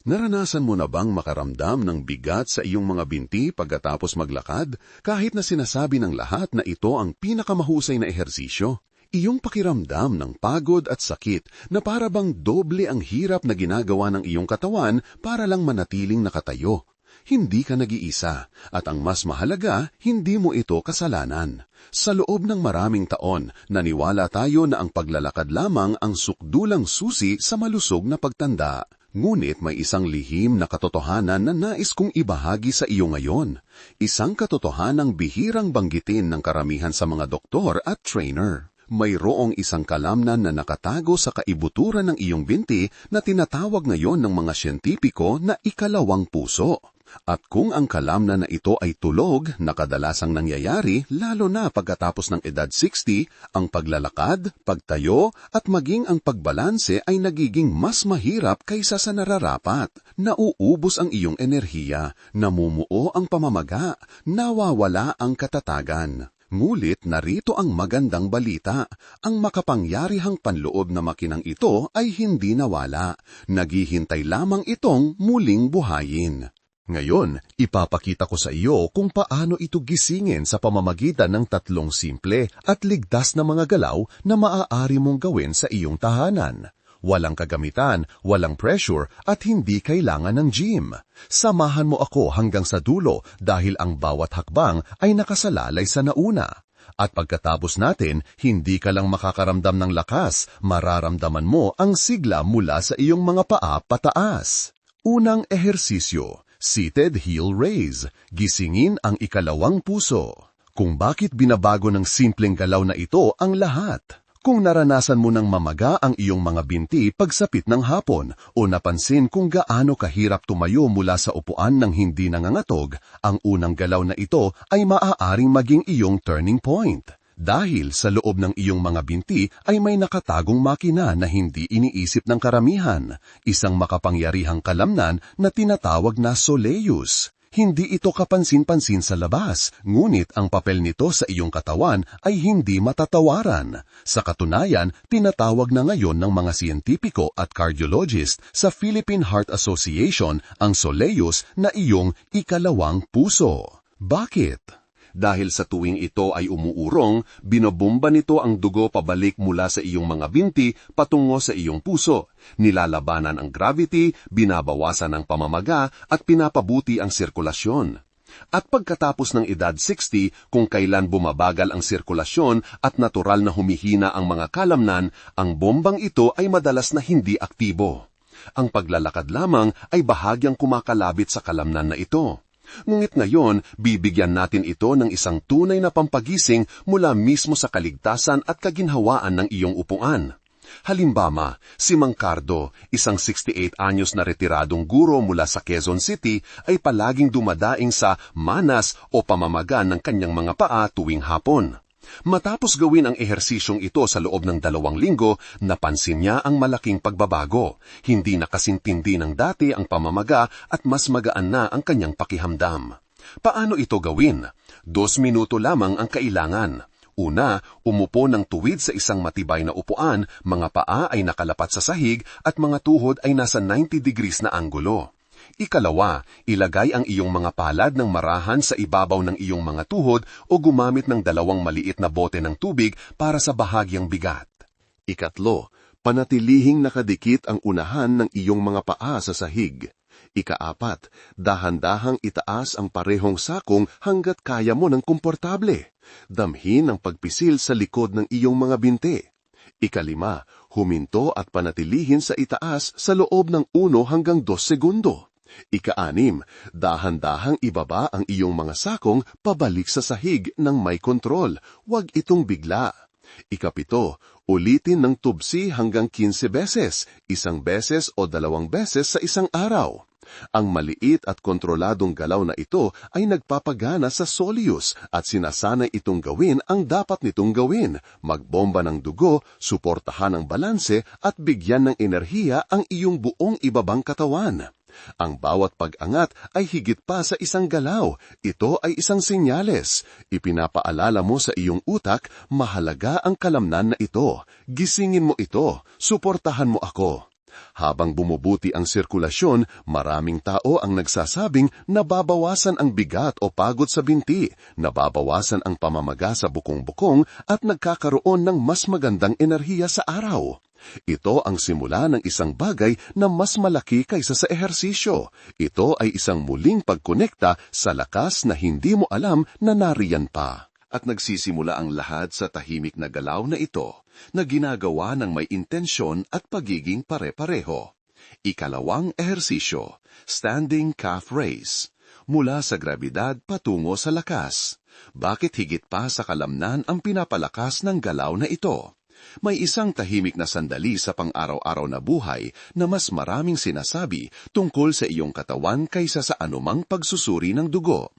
Naranasan mo na bang makaramdam ng bigat sa iyong mga binti pagkatapos maglakad kahit na sinasabi ng lahat na ito ang pinakamahusay na ehersisyo? Iyong pakiramdam ng pagod at sakit na para bang doble ang hirap na ginagawa ng iyong katawan para lang manatiling nakatayo. Hindi ka nag-iisa at ang mas mahalaga, hindi mo ito kasalanan. Sa loob ng maraming taon, naniwala tayo na ang paglalakad lamang ang sukdulang susi sa malusog na pagtanda. Ngunit may isang lihim na katotohanan na nais kong ibahagi sa iyo ngayon. Isang katotohanang bihirang banggitin ng karamihan sa mga doktor at trainer. Mayroong isang kalamnan na nakatago sa kaibuturan ng iyong binti na tinatawag ngayon ng mga siyentipiko na ikalawang puso. At kung ang kalamnan na ito ay tulog na kadalasang nangyayari lalo na pagkatapos ng edad 60, ang paglalakad, pagtayo at maging ang pagbalanse ay nagiging mas mahirap kaysa sa nararapat. Nauubos ang iyong enerhiya, namumuo ang pamamaga, nawawala ang katatagan. Ngulit narito ang magandang balita. Ang makapangyarihang panloob na makinang ito ay hindi nawala. Naghihintay lamang itong muling buhayin. Ngayon, ipapakita ko sa iyo kung paano ito gisingin sa pamamagitan ng tatlong simple at ligtas na mga galaw na maaari mong gawin sa iyong tahanan. Walang kagamitan, walang pressure at hindi kailangan ng gym. Samahan mo ako hanggang sa dulo dahil ang bawat hakbang ay nakasalalay sa nauna. At pagkatapos natin, hindi ka lang makakaramdam ng lakas, mararamdaman mo ang sigla mula sa iyong mga paa pataas. Unang ehersisyo, Seated Heel Raise, gisingin ang ikalawang puso. Kung bakit binabago ng simpleng galaw na ito ang lahat. Kung naranasan mo ng mamaga ang iyong mga binti pagsapit ng hapon o napansin kung gaano kahirap tumayo mula sa upuan ng hindi nangangatog, ang unang galaw na ito ay maaaring maging iyong turning point. Dahil sa loob ng iyong mga binti ay may nakatagong makina na hindi iniisip ng karamihan, isang makapangyarihang kalamnan na tinatawag na Soleus. Hindi ito kapansin-pansin sa labas, ngunit ang papel nito sa iyong katawan ay hindi matatawaran. Sa katunayan, tinatawag na ngayon ng mga siyentipiko at cardiologist sa Philippine Heart Association ang Soleus na iyong ikalawang puso. Bakit? Dahil sa tuwing ito ay umuurong, binobomba nito ang dugo pabalik mula sa iyong mga binti patungo sa iyong puso. Nilalabanan ang gravity, binabawasan ang pamamaga at pinapabuti ang sirkulasyon. At pagkatapos ng edad 60, kung kailan bumabagal ang sirkulasyon at natural na humihina ang mga kalamnan, ang bombang ito ay madalas na hindi aktibo. Ang paglalakad lamang ay bahagyang kumakalabit sa kalamnan na ito. Ngunit ngayon, bibigyan natin ito ng isang tunay na pampagising mula mismo sa kaligtasan at kaginhawaan ng iyong upuan. Halimbawa, si Mang Cardo, isang 68 anyos na retiradong guro mula sa Quezon City, ay palaging dumadaing sa manas o pamamaga ng kanyang mga paa tuwing hapon. Matapos gawin ang ehersisyong ito sa loob ng dalawang linggo, napansin niya ang malaking pagbabago. Hindi nakasintindi ng dati ang pamamaga at mas magaan na ang kanyang pakihamdam. Paano ito gawin? Dos minuto lamang ang kailangan. Una, umupo ng tuwid sa isang matibay na upuan, mga paa ay nakalapat sa sahig at mga tuhod ay nasa 90 degrees na anggulo. Ikalawa, ilagay ang iyong mga palad ng marahan sa ibabaw ng iyong mga tuhod o gumamit ng dalawang maliit na bote ng tubig para sa bahagyang bigat. Ikatlo, panatilihing nakadikit ang unahan ng iyong mga paa sa sahig. Ikaapat, dahan-dahang itaas ang parehong sakong hanggat kaya mo ng komportable. Damhin ang pagpisil sa likod ng iyong mga binti. Ikalima, huminto at panatilihin sa itaas sa loob ng uno hanggang dos segundo. Ikaanim, dahan-dahang ibaba ang iyong mga sakong pabalik sa sahig ng may kontrol. Huwag itong bigla. Ikapito, ulitin ng tubsi hanggang 15 beses, isang beses o dalawang beses sa isang araw. Ang maliit at kontroladong galaw na ito ay nagpapagana sa soleus at sinasanay itong gawin ang dapat nitong gawin, magbomba ng dugo, suportahan ang balanse at bigyan ng enerhiya ang iyong buong ibabang katawan. Ang bawat pag-angat ay higit pa sa isang galaw. Ito ay isang senyales. Ipinapaalala mo sa iyong utak, mahalaga ang kalamnan na ito. Gisingin mo ito. Suportahan mo ako. Habang bumubuti ang sirkulasyon, maraming tao ang nagsasabing nababawasan ang bigat o pagod sa binti, nababawasan ang pamamaga sa bukong-bukong at nagkakaroon ng mas magandang enerhiya sa araw. Ito ang simula ng isang bagay na mas malaki kaysa sa ehersisyo. Ito ay isang muling pagkonekta sa lakas na hindi mo alam na nariyan pa. At nagsisimula ang lahat sa tahimik na galaw na ito na ginagawa ng may intensyon at pagiging pare-pareho. Ikalawang ehersisyo, standing calf raise. Mula sa grabidad patungo sa lakas. Bakit higit pa sa kalamnan ang pinapalakas ng galaw na ito? May isang tahimik na sandali sa pang-araw-araw na buhay na mas maraming sinasabi tungkol sa iyong katawan kaysa sa anumang pagsusuri ng dugo.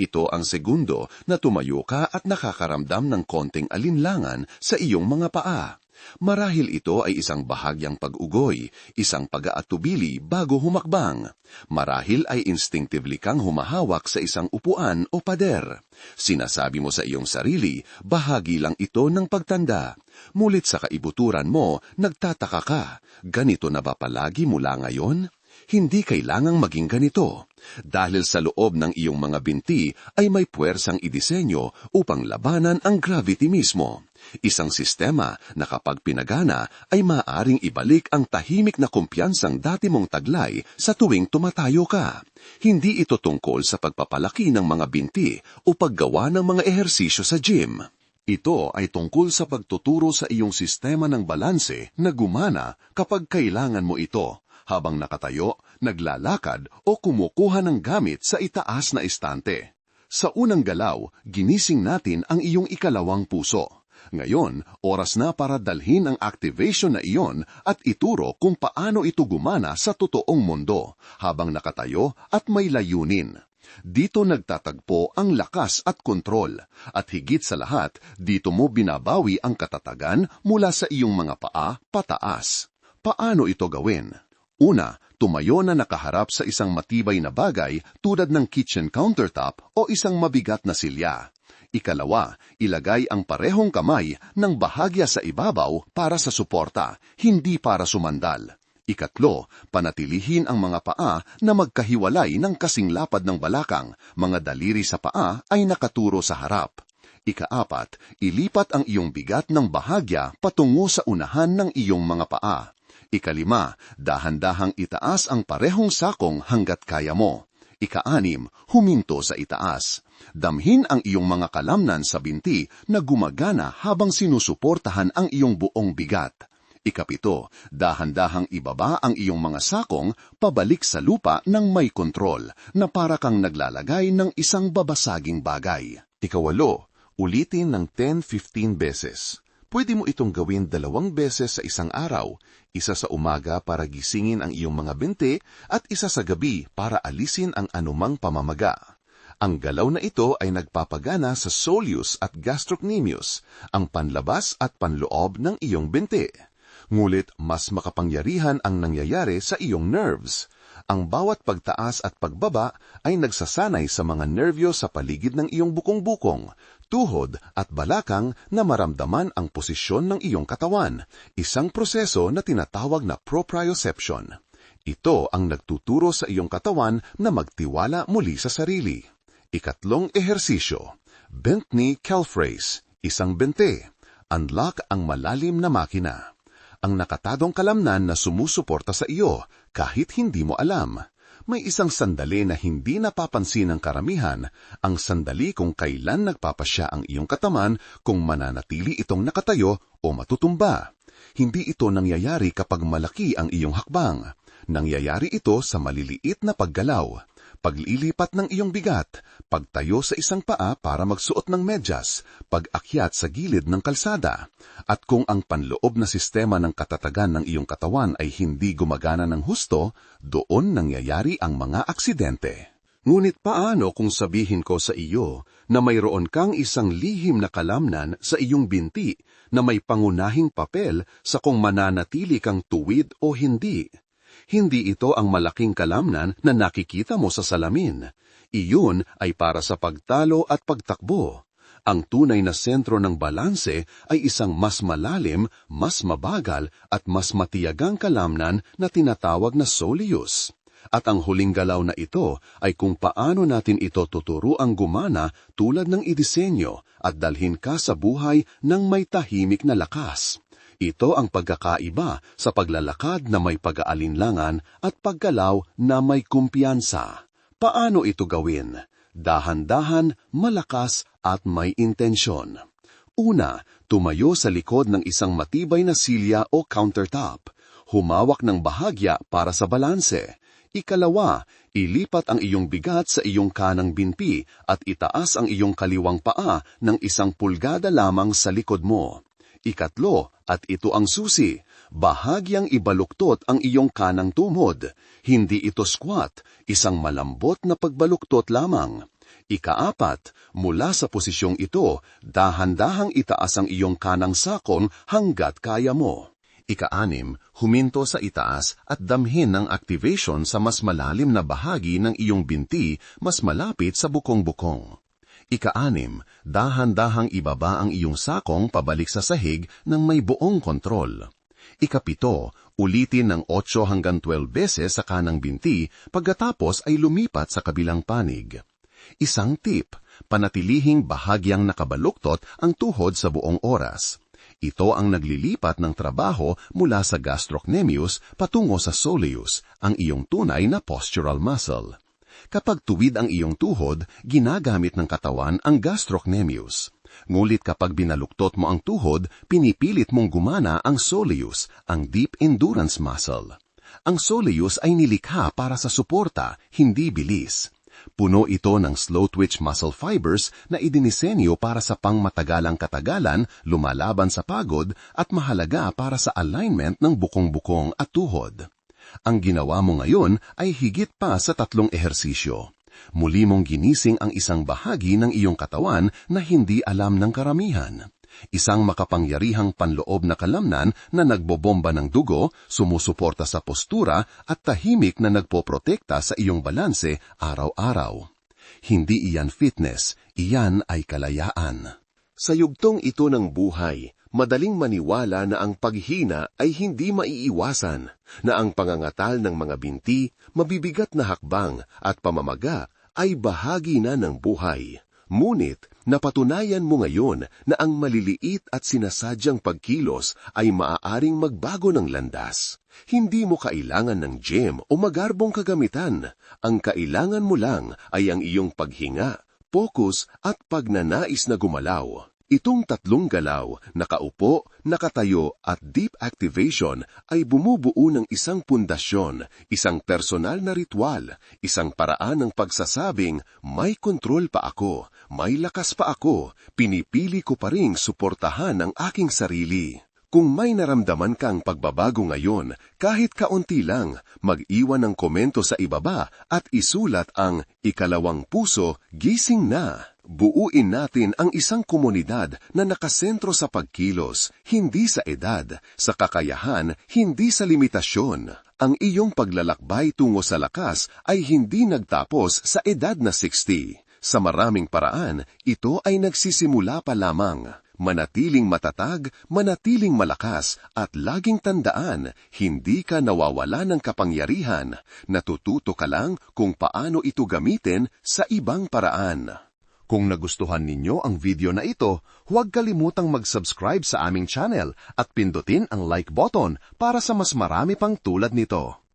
Ito ang segundo na tumayo ka at nakakaramdam ng konting alinlangan sa iyong mga paa. Marahil ito ay isang bahagyang pag-ugoy, isang pag-aatubili bago humakbang. Marahil ay instinctively kang humahawak sa isang upuan o pader. Sinasabi mo sa iyong sarili, bahagi lang ito ng pagtanda. Mulit sa kaibuturan mo, nagtataka ka, ganito na ba palagi mula ngayon? Hindi kailangang maging ganito. Dahil sa loob ng iyong mga binti ay may puwersang idisenyo upang labanan ang gravity mismo. Isang sistema na kapag pinagana ay maaring ibalik ang tahimik na kumpiyansang dati mong taglay sa tuwing tumatayo ka. Hindi ito tungkol sa pagpapalaki ng mga binti o paggawa ng mga ehersisyo sa gym. Ito ay tungkol sa pagtuturo sa iyong sistema ng balanse na gumana kapag kailangan mo ito habang nakatayo, naglalakad o kumukuha ng gamit sa itaas na istante. Sa unang galaw, ginising natin ang iyong ikalawang puso. Ngayon, oras na para dalhin ang activation na iyon at ituro kung paano ito gumana sa totoong mundo habang nakatayo at may layunin. Dito nagtatagpo ang lakas at kontrol, at higit sa lahat, dito mo binabawi ang katatagan mula sa iyong mga paa pataas. Paano ito gawin? Una, tumayo na nakaharap sa isang matibay na bagay tulad ng kitchen countertop o isang mabigat na silya. Ikalawa, ilagay ang parehong kamay ng bahagya sa ibabaw para sa suporta, hindi para sumandal. Ikatlo, panatilihin ang mga paa na magkahiwalay ng kasing lapad ng balakang, mga daliri sa paa ay nakaturo sa harap. Ikaapat, ilipat ang iyong bigat ng bahagya patungo sa unahan ng iyong mga paa. Ikalima, dahan-dahang itaas ang parehong sakong hanggat kaya mo. Ikaanim, huminto sa itaas. Damhin ang iyong mga kalamnan sa binti na gumagana habang sinusuportahan ang iyong buong bigat. Ikapito, dahan-dahang ibaba ang iyong mga sakong pabalik sa lupa ng may kontrol na para kang naglalagay ng isang babasaging bagay. Ikawalo, ulitin ng 10-15 beses. Pwede mo itong gawin dalawang beses sa isang araw, isa sa umaga para gisingin ang iyong mga binte at isa sa gabi para alisin ang anumang pamamaga. Ang galaw na ito ay nagpapagana sa soleus at gastrocnemius, ang panlabas at panloob ng iyong binte. Ngulit mas makapangyarihan ang nangyayari sa iyong nerves. Ang bawat pagtaas at pagbaba ay nagsasanay sa mga nervyo sa paligid ng iyong bukong-bukong, tuhod at balakang na maramdaman ang posisyon ng iyong katawan, isang proseso na tinatawag na proprioception. Ito ang nagtuturo sa iyong katawan na magtiwala muli sa sarili. Ikatlong ehersisyo, bent knee calf raise, isang bente. Unlock ang malalim na makina. Ang nakatadong kalamnan na sumusuporta sa iyo kahit hindi mo alam may isang sandali na hindi napapansin ng karamihan, ang sandali kung kailan nagpapasya ang iyong kataman kung mananatili itong nakatayo o matutumba. Hindi ito nangyayari kapag malaki ang iyong hakbang. Nangyayari ito sa maliliit na paggalaw paglilipat ng iyong bigat, pagtayo sa isang paa para magsuot ng medyas, pag-akyat sa gilid ng kalsada. At kung ang panloob na sistema ng katatagan ng iyong katawan ay hindi gumagana ng husto, doon nangyayari ang mga aksidente. Ngunit paano kung sabihin ko sa iyo na mayroon kang isang lihim na kalamnan sa iyong binti na may pangunahing papel sa kung mananatili kang tuwid o hindi? Hindi ito ang malaking kalamnan na nakikita mo sa salamin. Iyon ay para sa pagtalo at pagtakbo. Ang tunay na sentro ng balanse ay isang mas malalim, mas mabagal at mas matiyagang kalamnan na tinatawag na soleus. At ang huling galaw na ito ay kung paano natin ito tuturuang gumana tulad ng idisenyo at dalhin ka sa buhay ng may tahimik na lakas. Ito ang pagkakaiba sa paglalakad na may pag-aalinlangan at paggalaw na may kumpiyansa. Paano ito gawin? Dahan-dahan, malakas at may intensyon. Una, tumayo sa likod ng isang matibay na silya o countertop. Humawak ng bahagya para sa balanse. Ikalawa, ilipat ang iyong bigat sa iyong kanang binpi at itaas ang iyong kaliwang paa ng isang pulgada lamang sa likod mo. Ikatlo, at ito ang susi, bahagyang ibaluktot ang iyong kanang tumod. Hindi ito squat, isang malambot na pagbaluktot lamang. Ikaapat, mula sa posisyong ito, dahan-dahang itaas ang iyong kanang sakong hanggat kaya mo. Ikaanim, huminto sa itaas at damhin ng activation sa mas malalim na bahagi ng iyong binti mas malapit sa bukong-bukong. Ikaanim, dahan-dahang ibaba ang iyong sakong pabalik sa sahig ng may buong kontrol. Ikapito, ulitin ng 8 hanggang 12 beses sa kanang binti pagkatapos ay lumipat sa kabilang panig. Isang tip, panatilihing bahagyang nakabaluktot ang tuhod sa buong oras. Ito ang naglilipat ng trabaho mula sa gastrocnemius patungo sa soleus, ang iyong tunay na postural muscle. Kapag tuwid ang iyong tuhod, ginagamit ng katawan ang gastrocnemius. Ngulit kapag binaluktot mo ang tuhod, pinipilit mong gumana ang soleus, ang deep endurance muscle. Ang soleus ay nilikha para sa suporta, hindi bilis. Puno ito ng slow-twitch muscle fibers na idinisenyo para sa pangmatagalang katagalan, lumalaban sa pagod, at mahalaga para sa alignment ng bukong-bukong at tuhod. Ang ginawa mo ngayon ay higit pa sa tatlong ehersisyo. Muli mong ginising ang isang bahagi ng iyong katawan na hindi alam ng karamihan. Isang makapangyarihang panloob na kalamnan na nagbobomba ng dugo, sumusuporta sa postura at tahimik na nagpoprotekta sa iyong balanse araw-araw. Hindi iyan fitness, iyan ay kalayaan. Sa yugtong ito ng buhay, madaling maniwala na ang paghina ay hindi maiiwasan, na ang pangangatal ng mga binti, mabibigat na hakbang at pamamaga ay bahagi na ng buhay. Ngunit, napatunayan mo ngayon na ang maliliit at sinasadyang pagkilos ay maaaring magbago ng landas. Hindi mo kailangan ng gym o magarbong kagamitan. Ang kailangan mo lang ay ang iyong paghinga, focus at pagnanais na gumalaw. Itong tatlong galaw, nakaupo, nakatayo at deep activation ay bumubuo ng isang pundasyon, isang personal na ritual, isang paraan ng pagsasabing, may kontrol pa ako, may lakas pa ako, pinipili ko pa ring suportahan ang aking sarili. Kung may naramdaman kang pagbabago ngayon, kahit kaunti lang, mag-iwan ng komento sa ibaba at isulat ang ikalawang puso, gising na. Buuin natin ang isang komunidad na nakasentro sa pagkilos, hindi sa edad, sa kakayahan, hindi sa limitasyon. Ang iyong paglalakbay tungo sa lakas ay hindi nagtapos sa edad na 60. Sa maraming paraan, ito ay nagsisimula pa lamang. Manatiling matatag, manatiling malakas, at laging tandaan, hindi ka nawawala ng kapangyarihan. Natututo ka lang kung paano ito gamitin sa ibang paraan. Kung nagustuhan ninyo ang video na ito, huwag kalimutang mag-subscribe sa aming channel at pindutin ang like button para sa mas marami pang tulad nito.